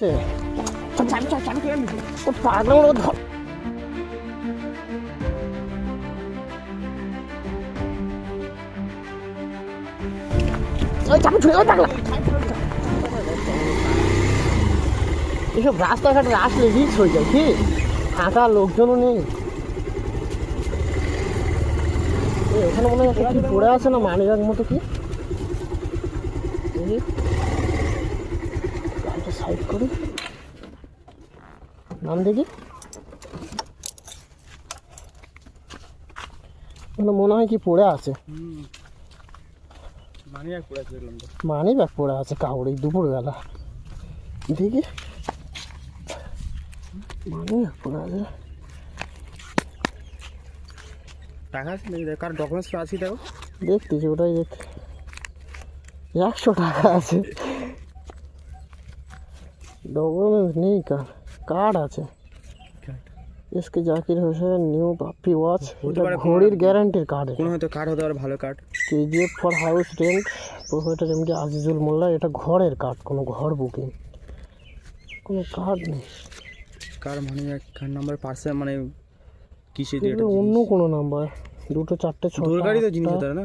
চাবি ওই এসব রাস্তাঘাটে আসলে রিক্স হয়ে যায়, কি? ফাঁকা লোকজনও নেই। এখানে মনে হয় কি পড়ে আছে না, মানিব্যাগ মতো কি? সাইড করি নাম দেখি। এখানে মনে হয় কি পড়ে আছে? মানি এক পড়ে দেখলাম তো। মানি ব্যাগ পড়ে আছে কাউরি দুপুরবেলা। দেখি। মানি ব্যাগ পড়ে আছে। টাকা আছে নাকি? দেখ কার ডকুমেন্টস আছে দেখো। দেখতেছি ওটাই দেখ। একশো টাকা আছে। ডকুমেন্টস নেই কার কার্ড আছে। SK Zakir Hossain new Pappi watch ঘড়ির গ্যারান্টির কার্ড কোনো হয়তো কার্ড হতে পারে ভালো card KGF for house rent provider MD Azizul Molla এটা ঘরের কার্ড কোনো ঘর বুকিং কোনো কার্ড নেই। কার মানে কার নাম্বার পার্সেল মানে কিসে দিয়ে অন্য কোনো নাম্বার দুটো চারটে ছটা গাড়ি তো জিনিস হতে না?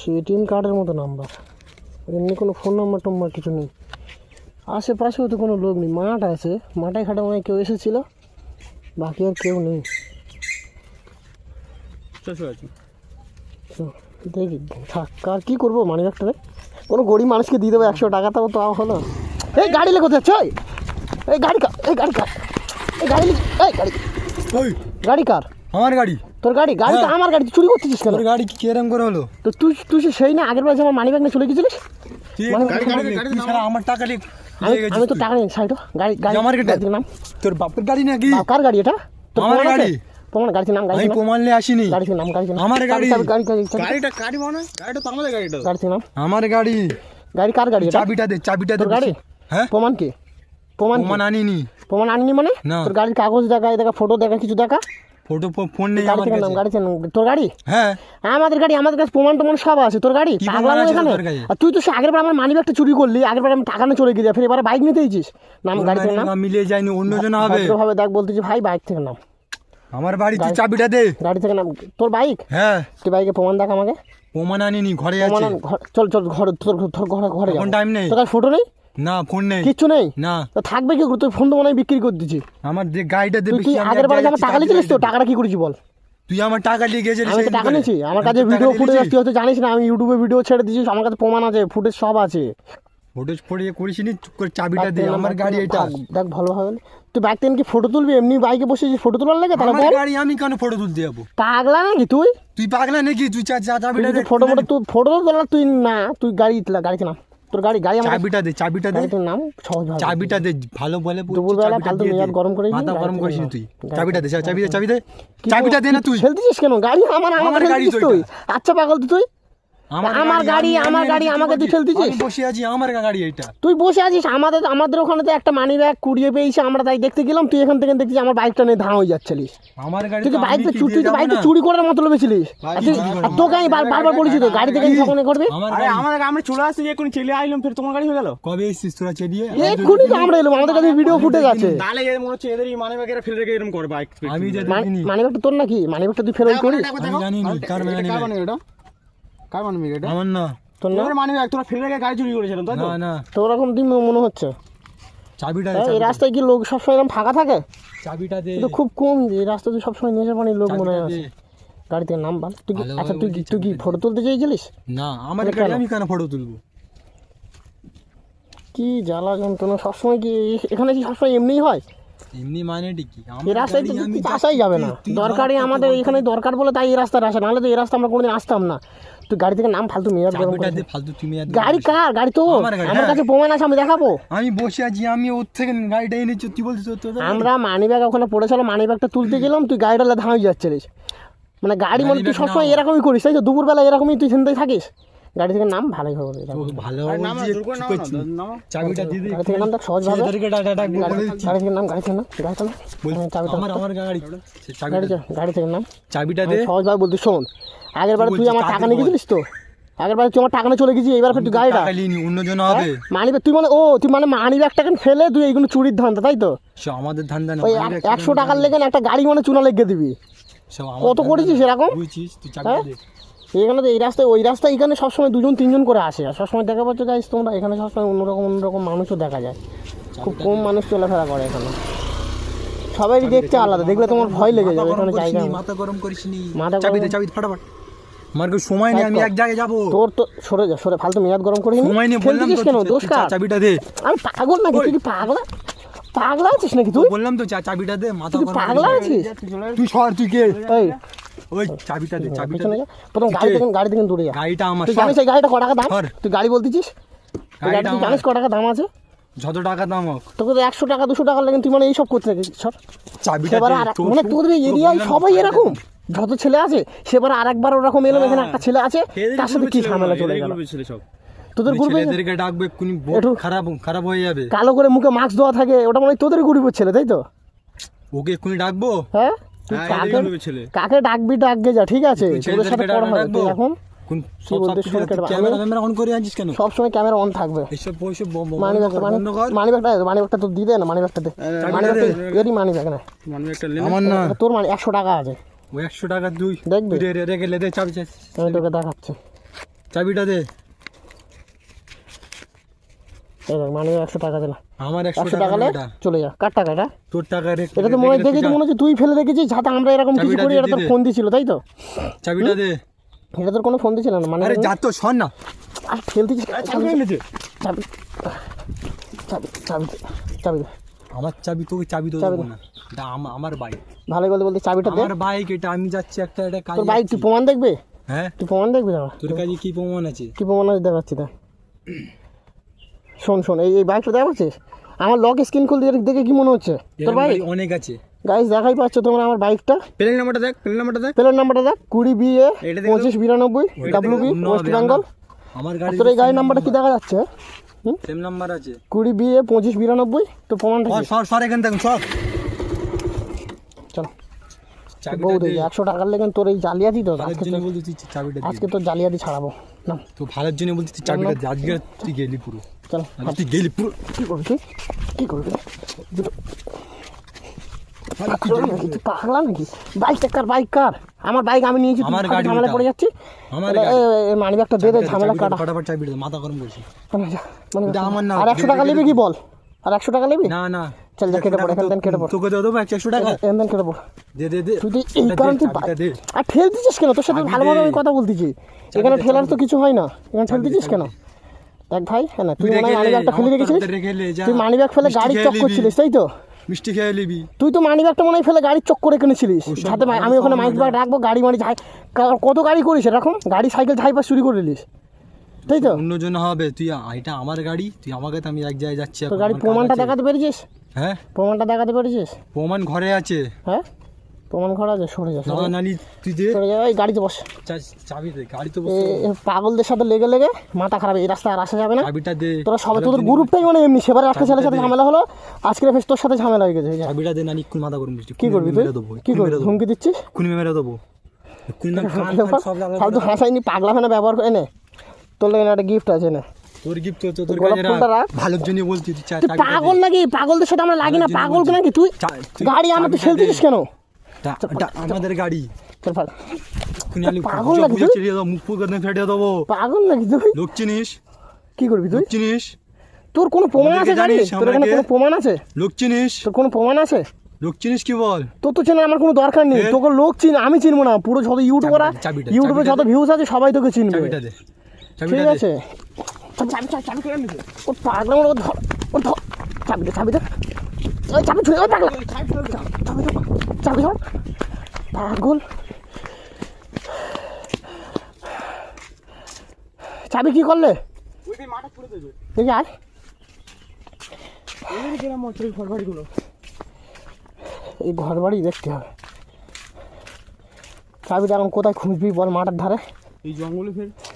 সে এটিএম কার্ডের মতো নাম্বার এমনি কোনো ফোন নাম্বার টম্বার কিছু নেই। আশেপাশেও তো কোনো লোক নেই মাঠ আছে। মাঠে ঘাটে মনে কেউ এসেছিল বাকি আর কেউ নেই। দেখি থাক কার কী করব মানি ব্যাগটা কোনো গরিব মানুষকে দিয়ে দেবো একশো টাকা তাও তাও হলো এই গাড়ি লেগে কোথায় চই এই গাড়ি কার এই গাড়ি কার এই গাড়ি এই গাড়ি ওই গাড়ি কার? আমার গাড়ি। তোর গাড়ি গাড়ি তো হ্যাঁ। আমার গাড়ি চুরি করতেছিস কেন? তোর গাড়ি কি কিরম করে হলো? তো তুই তুই সেই না আগের বার আমার মানি ব্যাগ নিয়ে চলে গেছিলিস? মানে- আমার টাকা নিয়ে আমি নিয়ে তো। টাকা নিই সাইড গাড়ি গাড়ি আমার গাড়ি- নাম? তোর বাপের গাড়ি নাকি? কার গাড়ি এটা? তোর আমার? গাড়ি। প্রমাণ গাড়ির নাম গাড়ি প্রমাণ নিয়ে আসিনি। গাড়ির নাম নাম। আমার গাড়ি। গাড়ি গাড়ি গাড়িটা গাড়ি মানে? গাড়িটা তো আমাদের গাড়িটা। গাড়ির নাম? আমার গাড়ি। গাড়ি কার গাড়ি চাবিটা দে চাবিটা দে গাড়ি? হ্যাঁ? প্রমাণ কি? প্রমাণ? প্রমাণ আনিনি। প্রমাণ আননি মানে? তোর গাড়ির কাগজ দেখা এই দেখা ফটো দেখা কিছু দেখা? ফটো ফোন নেই গাড়ি আমার থেকে নাম কাছে। গাড়ি তোর গাড়ি? হ্যাঁ। আমাদের গাড়ি আমাদের কাছে প্রমাণ টমাণ সব আছে তোর গাড়ি? কি পাগলা প্রমাণ মতো আছে এখানে? আর তুই তো সে আগের বার আমার মানি ব্যাগটা চুরি করলি আগের বার আমি টাকা নিয়ে চলে গেলি ফের এবারে বাইক নিতে দিয়েছিস নাম গাড়ি থেকে নাম? না মিলিয়ে যায়নি অন্যজন হবে। ভদ্রভাবে দেখ বলতেছি ভাই বাইক থেকে নাম। আমার বাড়ি তুই চাবিটা দে। গাড়ি থেকে নাম। তোর বাইক হ্যাঁ। তুই বাইকে প্রমাণ দেখ আমাকে। প্রমাণ আনিনি ঘরে আছে। চল চল ঘরে তোর ঘরে ঘরে টাইম নেই। তোর ফটো নেই? না ফোন নেই। কিচ্ছু নেই? না। থাকবে কি তুই ফোন তো মনে হয় বিক্রি করে দিচ্ছি আমার যে গাড়িটা দে তুই বেশি তুই আমি আগের বার আমার টাকা নিয়েছিলিস তো টাকাটা কি করেছি বল? তুই আমার টাকা দিয়ে গেছিলিস আমি টাকা নিয়েছি। আমার কাছে ভিডিও ফুটেজ। তুই হয়তো জানিস না আমি ইউটিউবে ভিডিও ছেড়ে দিয়েছি আমার কাছে প্রমাণ আছে ফুটেজ সব আছে। ফটো পড়িয়ে করিস নি চাবিটা দে আমার গাড়ি এটা। দেখ ভালোভাবে তুই বাইক থেকে কি ফটো তুলবি? এমনি বাইকে বসে ফটো তোলার লাগে? তাহলে বল। গাড়ি আমি কেন ফটো তুলতে যাব? পাগলা নাকি তুই? তুই পাগলা নাকি? তুই চা চা- চাবিটা ফটো ফটো তুই ফটো তোলা তুই না তুই গাড়ি গাড়িতে নাম। তোর গাড়ি গাড়ি আমার চাবিটা দে চাবিটা দে। তোর নাম? সহজ ভাবে চাবিটা দে ভালো বলে দুপুরবেলা ফালতু মেজাজ গরম করিস মাথা গরম করিস তুই। চাবিটা দে চাবি দে চাবি দে চাবিটা দে না তুই। খেলতেছিস কেন? গাড়ি আমার আমার গাড়ি তুই। আচ্ছা পাগল তুই। আমার গাড়ি, আমার গাড়ি, আমাকে তুই বলছি। ফেলতেছিস? আমি বসে আছি আমার গাড়ি এটা তুই বসে আছিস আমাদের আমাদের ওখানে তো একটা মানি ব্যাগ কুড়িয়ে পেয়েছে আমরা তাই দেখতে গেলাম তুই এখান থেকে দেখছিস আমার বাইকটা নিয়ে ধাঁ হয়ে যাচ্ছিলিস। আমার গাড়ি তুই বাইকটা চুরি তুই বাইকটা চুরি করার মতো আর তোকে আমি বারবার বলেছি তো গাড়ি থেকে করবি? আমার আরে আমার আমরা চলে আসছি এখন চলে আইলাম ফের তোমার গাড়ি হয়ে গেল? কবে এসেছিস তোরা এক্ষুনি তো আমরা এলাম আমাদের কাছে ভিডিও ফুটেজ আছে। তাহলে এর মনে হচ্ছে এদেরই মানে ব্যাগেরা ফেলে রেখে এরকম করে বাইক আমি যে মানি ব্যাগটা তোর নাকি? মানি ব্যাগটা তুই ফেরত করিস? আমি জানি নি, কার মানে কার মানে এটা? কার মানে এটা? আমার না। তোর না? তোর মানে তোরা ফেলে রেখে গাড়ি চুরি করেছিলাম তাই তো? না না। তো ওরকম তুই মনে হচ্ছে? চাবিটা এই রাস্তায় কি লোক সবসময় এরকম ফাঁকা থাকে? চাবিটা দে। তো খুব কম যে এই রাস্তাতে সবসময় নেশা পানি লোক মনে হয় চাবিটা আছে। দে। গাড়ি থেকে নাম বাল তুই কি আচ্ছা তুই তুই কি ফটো তুলতে চেয়েছিলিস না আমার গাড়ি কেন? আমি কেন ফটো তুলবো? কি জ্বালা যন্ত্রণা সবসময় কি এখানে কি সবসময় এমনিই হয়? এমনি মানে কি? এই রাস্তায় তো আসাই যাবে না। তুই- তুই দরকারই আমাদের এখানে দরকার বলে তাই এই রাস্তায় আসে নাহলে তো এই রাস্তা আমরা কোনোদিন আসতাম না। তুই গাড়ি থেকে নাম ফালতু। ফালতু তুমি কার? গাড়ি তো আমার হ্যাঁ। কাছে প্রমাণ আছে আমি দেখাবো। আমি বসে আছি আমি ওর থেকে গাড়িটা এনেছি তুই বলছিস তোর- তোর তোর- আমরা মানি ব্যাগ ওখানে পড়েছিল মানি ব্যাগটা তুলতে গেলাম তুই গাড়িটা ধাঁই যাচ্ছিলিস। মানে গাড়ি মানে তুই সবসময় এরকমই করিস তাই তো? দুপুরবেলা এরকমই তুই চিন্তায় থাকিস। গাড়ি থেকে নাম ভালোই হবে। ভালো চাবিটা গাড়ি থেকে নাম দেখ বলে গাড়ি থেকে নাম গাড়ি থেকে নাম গাড়ি থেকে নাম। হ্যাঁ, চাবিটা আমার আমার গাড়ি। গাড়ি গাড়ি থেকে নাম। চাবিটা আমি দে। সহজভাবে বলছি শোন আগের বার তুই আমার টাকা নিয়ে। গেছিলিস তো? আগের বার তোমার টাকা নিয়ে চলে গেছি এইবার ফের তুই গাড়িটা। টাকা অন্যজন হবে। মানি তুই মানে ও তুই মানে মানি ব্যাগটাকে ফেলে তুই এইগুলো চুরির ধান্দা তাই তো? আমাদের ধান্দা না একশো টাকার লেগে না একটা গাড়ি মানে চুনা লেগে দিবি। কত করেছিস এরকম? বুঝছিস? তুই হ্যাঁ? চাকরি দে। এখানে তো এই রাস্তায় ওই রাস্তায় এখানে সবসময় দুজন তিনজন করে আসে। আর সবসময় দেখা পাচ্ছ গাইস তোমরা এখানে সবসময় অন্যরকম অন্যরকম মানুষও দেখা যায়। খুব কম মানুষ চলাফেরা করে এখানে। সবাই দেখতে আলাদা দেখলে তোমার ভয় লেগে যাবে এখানে জায়গা মাথা গরম করিসনি মাথা চাবি দে চাবি ফাটাফাট। আমার কেউ সময় নেই আমি এক জায়গায় যাব। তোর তো সরে যা সরে ফালতু মেয়াদ গরম করিনি সময় নেই বললাম তো কেন? দোষ কার? চাবিটা দে। আমি পাগল নাকি? তুই পাগলা? পাগলা আছিস নাকি তুই? বললাম তো চাবিটা দে মাথা গরম পাগলা করিস আছিস? তুই সর তুই কে? এই ওই চাবিটা দে চাবিটা পিছনে দে। প্রথম গাড়ি থেকে গাড়ি থেকে দূরে যা। গাড়িটা আমার তুই জানিস এই গাড়িটা ক টাকা দাম? তুই গাড়ি বলতেছিস? গাড়িটা তুই জানিস ক টাকা দাম আছে? যত টাকা দাম হোক। তোকে তো একশো টাকা দুশো টাকা লাগে তুই মানে এইসব করতে থাকিস চাবিটা মানে তোদের এরিয়ায় সবাই এরকম। যত ছেলে আছে সেবার আরেকবার ওরকম এলো এখানে একটা ছেলে আছে তার সাথে কি ঝামেলা চলে গেল? তোদের গ্রুপে ছেলেদেরকে ডাকবে কোন একটু- খারাপ খারাপ হয়ে যাবে। কালো করে মুখে মাস্ক দেওয়া থাকে ওটা মনে হয় তোদের গ্রুপের ছেলে তাই তো? ওকে এক্ষুনি ডাকবো? হ্যাঁ? তুই হ্যাঁ, কাকে ডাকবি ডাকবে যা ঠিক আছে। তোদের সাথে পড়া হবে এখন সবসময় ক্যামেরা অন থাকবে। মানি ব্যাগটা মানি মানি ব্যাগটা মানি ব্যাগটা তো দিয়ে দে না মানি ব্যাগটা মানি চাবিটা ব্যাগটা এরই মানি ব্যাগ না। আমার না। তোর মানে একশো টাকা আছে। ওই একশো টাকা দুই দেখবি? রেখে লে দে চাবি আমি তোকে দেখাচ্ছি। চাবিটা দে। মানি একশো টাকা দিলাম। আমার একশো টাকা। চলে যা। কার টাকা এটা? তোর টাকা এটা তো মনে দেখেছি মনে হচ্ছে তুই ফেলে রেখেছিস যাতে আমরা এরকম কিছু চাবিটা করি এটা তোর ফোন দিছিল তাই তো? চাবিটা দে। এটা তোর কোনো ফোন দিছিল না মানে আরে যা তো শোন না। আর ফেলতেছিস চাবি। চাবি চাবি চাবি চাবি আমার চাবি তোকে চাবি তো চাবি দেবো না। এটা আমার বাইক ভালো বলতে বলতে চাবিটা দে। আমার বাইক এটা আমি যাচ্ছি একটা একটা কাজ তোর বাইক তুই প্রমাণ দেখবে? হ্যাঁ। তুই প্রমাণ দেখবি তোর কাছে কি প্রমাণ আছে? কি প্রমাণ আছে দেখাচ্ছি দেখ। শোন শোন এই এই বাইকটা দেখা পাচ্ছিস আমার লক স্ক্রিন খুলতে দেখে কি মনে হচ্ছে? তোর বাইক অনেক আছে। গাইস দেখাই পাচ্ছ তোমরা আমার বাইকটা প্লেন নাম্বারটা দেখ প্লেন নাম্বারটা দেখ। প্লেট নাম্বারটা দেখ কুড়ি বি এ পঁচিশ বিরানব্বই ডাব্লিউ বি ওয়েস্ট বেঙ্গল আমার গাড়ি তোর এই গাড়ির নাম্বারটা কি দেখা যাচ্ছে? সেম নাম্বার আছে। কুড়ি বি এ পঁচিশ বিরানব্বই তো প্রমাণটা সর সর সর এখান থেকে সর। চল। বউ দেখি একশো টাকার লেগে তোর এই জালিয়াতি তো আজকে তোর জালিয়াতি ছাড়াবো। না তো ভালোর জন্য বলতে চাবিটা আজকে তুই গেলি পুরো। চল তুই গেলি পুরো কি করবি কি করবি পাগলা নাকি তুই পাগলা নাকি বাইকটা কার বাইক কার আমার বাইক আমি নিয়েছি আমার গাড়ি ঝামেলা পড়ে যাচ্ছি আমার তাহলে গাড়ি। মানি ব্যাগটা দে দে ঝামেলা কাটা ফটাফট চাবিটা দে, মাথা গরম করছিস যা, এটা যা। আমার না, আর একশো টাকা দে- নিবি কি বল আর একশো টাকা নিবি না না চল যা কেটে পড় এখান কেটে পড় তোকে দেবো দেবো একশো টাকা এখান কেটে পড় দে দে দে তুই এই কারণ তুই আর ঠেল দিচ্ছিস কেন তোর সাথে ভালোভাবে আমি কথা বলতেছি এখানে ঠেলার তো কিছু হয় না এখানে ঠেল চাবি দে, দিচ্ছিস কেন দেখ ভাই হ্যাঁ না তুই মনে হয় মানি ব্যাগটা ফেলে। তুই মানি গাড়ির চক। করছিলিস তাই তো? মিষ্টি খেয়ে নিবি। তুই তো মানি ব্যাগটা মনে ফেলে গাড়ির চক করে কিনেছিলিস। আমি ওখানে মাইক ব্যাগ রাখব গাড়ি যাই কত গাড়ি করিস এরকম গাড়ি সাইকেল ঝাইপাস চুরি করে নিলিস তাই তো? অন্যজন হবে তুই এটা আমার গাড়ি তুই আমাকে আমি এক জায়গায় যাচ্ছি তোর গাড়ির প্রমাণটা দেখাতে পেরেছিস? হ্যাঁ। প্রমাণটা দেখাতে পেরেছিস? প্রমাণ ঘরে আছে। হ্যাঁ? প্রমাণ করা আছে সরে যা না নানি তুই দে সরে যা এই গাড়িতে বস। চাবি দে গাড়ি তো এ- বসে পাগলদের সাথে লেগে লেগে মাথা খারাপ এই রাস্তায় আর আসা যাবে না। চাবিটা দে তোরা সবাই তোদের গ্রুপটাই মানে এমনি সেবারে একটা ছেলের সাথে ঝামেলা হলো আজকে ফেস তোর সাথে ঝামেলা হয়ে গেছে যা। চাবিটা দে নানি কোন মাথা গরম কি করবি তুই? কি করবি? হুমকি দিচ্ছিস? কোন মেরে দেবো। সব ফালতু হাসাইনি পাগলা ফেনা ব্যবহার করে নে। তোর লেগে একটা গিফট আছে না। তোর গিফট তো তোর ভালোর জন্য বলছি। পাগল নাকি? পাগলদের সাথে আমরা লাগি না পাগল। নাকি? তুই গাড়ি আমার তুই চাবিটা ফেলতেছিস কেন? আমাদের গাড়ি। পাগল পাগল নাকি তুই? লোক চিনিস? কি করবি তুই? চিনিস? তোর কোনো প্রমাণ আছে গাড়ি? তোর এখানে কোনো প্রমাণ আছে? লোক চিনিস? তোর কোনো প্রমাণ আছে? লোক চিনিস কি বল? তোর তো চেনার আমার কোনো দরকার নেই? তোকে লোক চিন আমি চিনবো না। পুরো যত ইউটিউবাররা চাবিটা, চাবিটা, ইউটিউবে চাবিটা যত। ভিউজ আছে সবাই তোকে চিনবে। চাবিটা ঠিক চাবিটা আছে? ওর ধর ওর ধর। চাবি দে ওই চাবি ছুঁয়ে ওই পাগলা চাবি ধর। পাগল। চাবি কি করলে? দেখি আয়। এই ঘর বাড়ি দেখতে হবে। চাবিটা এখন কোথায় খুঁজবি বল মাঠের ধারে? এই জঙ্গলে ফের কোথায়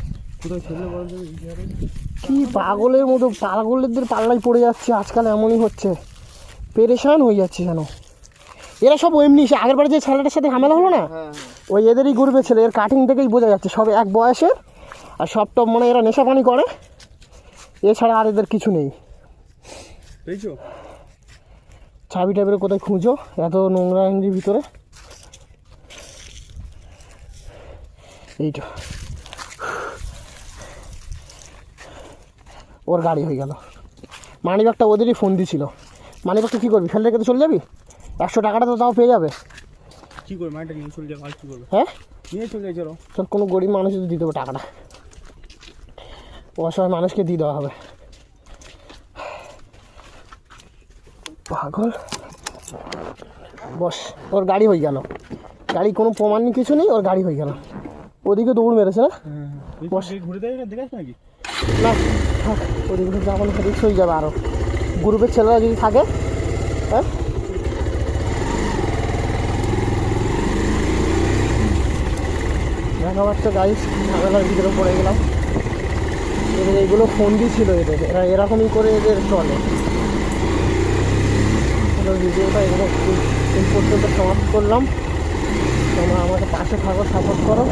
ছেলে বলতে কি পাগলের মতো পাগলদের পাল্লাই পড়ে যাচ্ছে আজকাল এমনই হচ্ছে। পেরেশান হয়ে যাচ্ছে যেন। এরা সব এমনি সে আগের বারে যে ছেলেটার সাথে ঝামেলা হলো না? হ্যাঁ ওই এদেরই গ্রুপে ছেলে এর কাটিং থেকেই বোঝা যাচ্ছে সব এক বয়সের আর সব টপ মানে এরা নেশা পানি করে। এছাড়া আর এদের কিছু নেই। চাবি টাবির কোথায় খুঁজো? এত নোংরা ভিতরে। এইটা। ওর গাড়ি হয়ে গেল। মানিব্যাগটা ওদেরই ফোন দিছিল। মানিব্যাগটা কী করবি? ফেলে রেখে তো চলে যাবি? একশো টাকাটা তো তাও পেয়ে যাবে। কি করবে? মাইটা নিয়ে চলে যাবে আর কি করবে? হ্যাঁ? নিয়ে চলে যাই চলো। চল কোনো গরিব মানুষ দিতে দেবো টাকাটা। অসহায় মানুষকে দিয়ে দেওয়া হবে। পাগল। বস ওর গাড়ি হয়ে গেল। গাড়ি কোনো প্রমাণ নেই কিছু নেই ওর গাড়ি হয়ে গেল। ওদিকে দৌড় মেরেছে না? বস। ঘুরে দেয় দেখাস নাকি? না, থাক, ওদিকে যাব না রিক্স হয়ে যাবে আরও গ্রুপের ছেলেরা যদি থাকে হ্যাঁ? দেখা যাচ্ছে গাড়ি ঝামেলার ভিতরে পড়ে গেলাম। এদের এইগুলো ফোন দিয়েছিল এদের, এরা এরকমই করে এদের চলে। ভিডিওটা এগুলো পর্যন্ত সমাপ্ত করলাম। তোমরা আমাকে পাশে থাকো সাপোর্ট করো।